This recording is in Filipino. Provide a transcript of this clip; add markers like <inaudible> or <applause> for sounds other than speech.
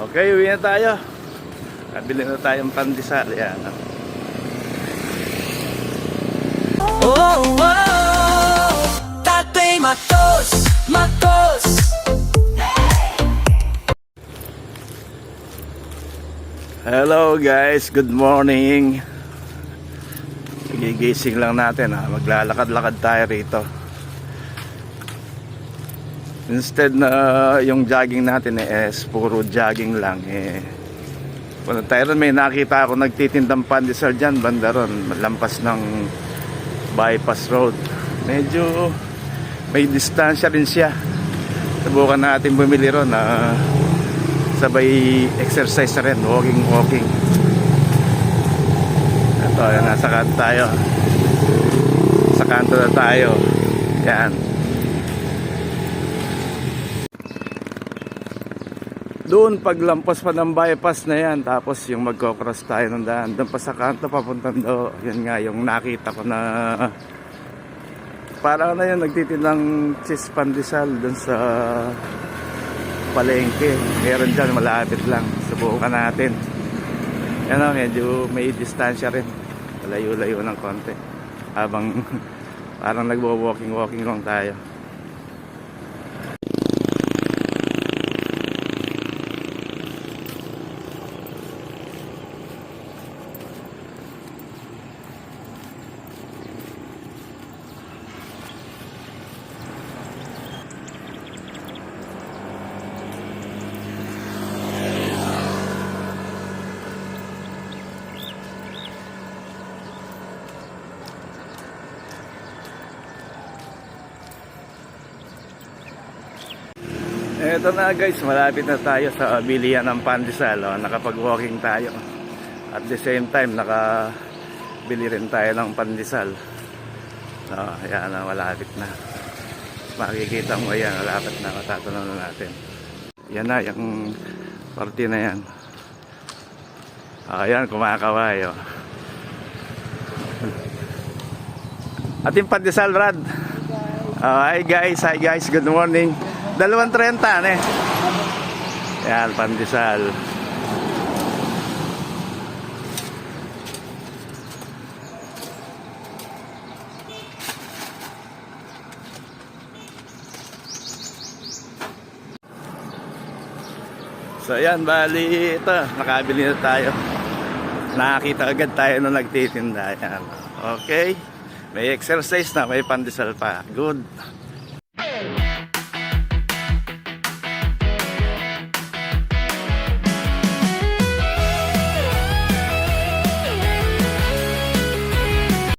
Okay, uwi na tayo. Kabili na tayong pandesal. Yan. Oh, oh, oh, Tatay Matos, Matos. Hello guys, good morning. Gigising lang natin ha. Maglalakad-lakad tayo rito. Instead na yung jogging natin eh, is puro jogging lang eh. Punta tayo may nakita ako nagtitindang pandesal dyan, banda ron, lampas ng bypass road. Medyo may distansya rin siya. Subukan natin bumili ron na sabay exercise na rin, walking, walking. Ito, nasa kanto tayo. Sa kanto na tayo. Yan. Doon, paglampas pa ng bypass na yan, tapos yung magkocross tayo ng daan, doon pa sa kanto, papuntang do, yun nga, yung nakita ko na parang na yun, nagtitinang cheese pandesal doon sa palengke. Meron dyan, malapit lang. Subukan natin. Yan o, medyo may distansya rin. Layo-layo ng konti. Habang <laughs> parang nagwo-walking-walking lang tayo. Eto na guys, malapit na tayo sa bilihan ng pandesal. Oh. Nakapag-walking tayo. At the same time, nakabili rin tayo ng pandesal. Oh, ayan na, malapit na. Makikita mo yan, malapit na. Matatanong na natin. Yan na, yung party na yan. Ayan, kumakaway. Oh. At yung pandesal, Brad. Oh, hi guys, hi guys, good morning. Dalawang 30, ne? Yan, pandesal. So yan, bali ito, nakabili na tayo. Nakakita agad tayo na nagtitinda. Yan. Okay. May exercise na, may pandesal pa. Good.